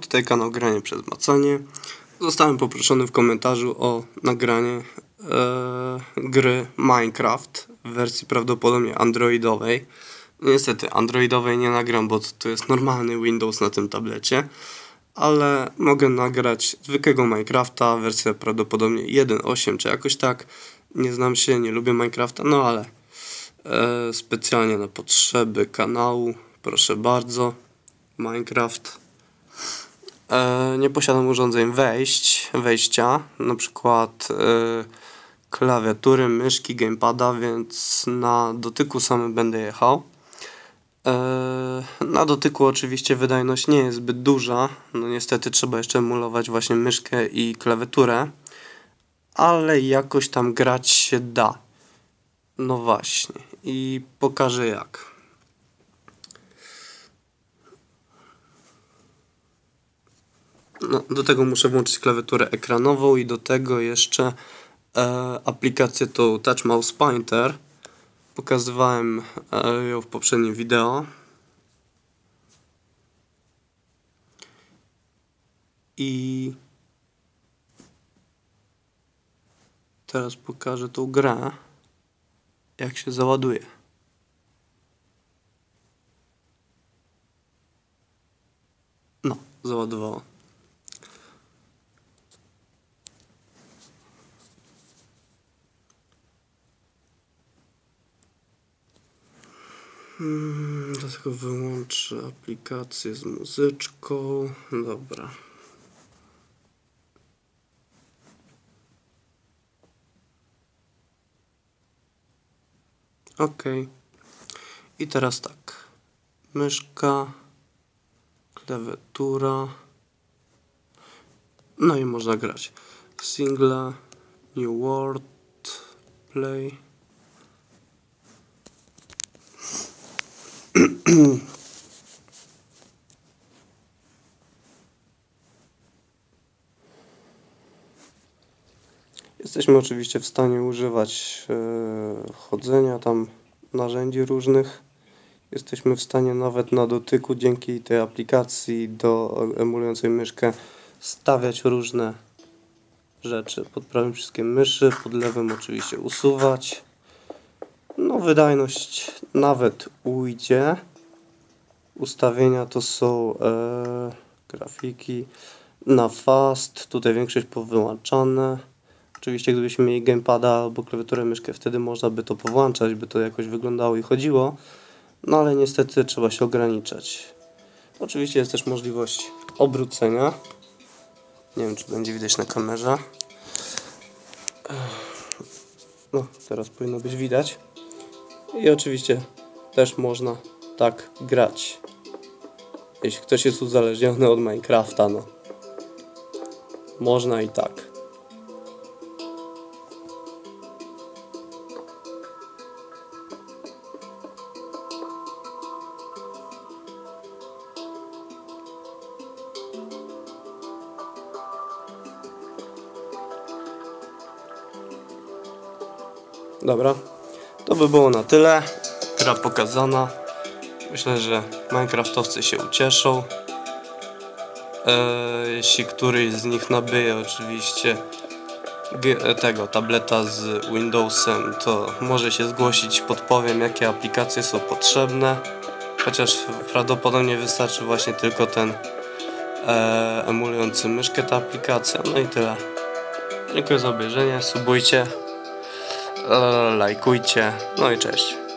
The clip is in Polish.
Tutaj kanał Granie przez Macanie. Zostałem poproszony w komentarzu o nagranie e, gry Minecraft w wersji prawdopodobnie androidowej. Niestety androidowej nie nagram, bo to jest normalny Windows na tym tablecie. Ale mogę nagrać zwykłego Minecrafta, wersja prawdopodobnie 1.8 czy jakoś tak. Nie znam się, nie lubię Minecrafta, no ale e, specjalnie na potrzeby kanału, proszę bardzo. Minecraft. E, nie posiadam urządzeń wejść, wejścia, na przykład e, klawiatury, myszki, gamepada, więc na dotyku samym będę jechał. E, na dotyku oczywiście wydajność nie jest zbyt duża, no niestety trzeba jeszcze emulować właśnie myszkę i klawiaturę, ale jakoś tam grać się da. No właśnie i pokażę jak. No, do tego muszę włączyć klawiaturę ekranową i do tego jeszcze e, aplikację tą Touch Mouse Painter. Pokazywałem e, ją w poprzednim wideo. I teraz pokażę tą grę, jak się załaduje. No, załadowało. Hmm, dlatego wyłączę aplikację z muzyczką. Dobra. Ok. I teraz tak. Myszka, klawiatura. No i można grać. Single, New World, Play. Jesteśmy oczywiście w stanie używać e, chodzenia tam narzędzi różnych. Jesteśmy w stanie nawet na dotyku dzięki tej aplikacji do emulującej myszkę stawiać różne rzeczy. Pod prawym wszystkim myszy, pod lewym oczywiście usuwać. No wydajność nawet ujdzie. Ustawienia to są e, grafiki na fast, tutaj większość powyłączane. Oczywiście gdybyśmy mieli gamepada albo klawiaturę myszkę, wtedy można by to powłączać, by to jakoś wyglądało i chodziło. No ale niestety trzeba się ograniczać. Oczywiście jest też możliwość obrócenia. Nie wiem, czy będzie widać na kamerze. No, teraz powinno być widać. I oczywiście też można tak grać. Jeśli ktoś jest uzależniony od Minecrafta, no. Można i tak. Dobra, to by było na tyle. Gra pokazana. Myślę, że Minecraftowcy się ucieszą. E, jeśli któryś z nich nabyje oczywiście tego tableta z Windowsem, to może się zgłosić, podpowiem jakie aplikacje są potrzebne. Chociaż prawdopodobnie wystarczy właśnie tylko ten e, emulujący myszkę ta aplikacja. No i tyle. Dziękuję za obejrzenie, subujcie, e, lajkujcie, no i cześć.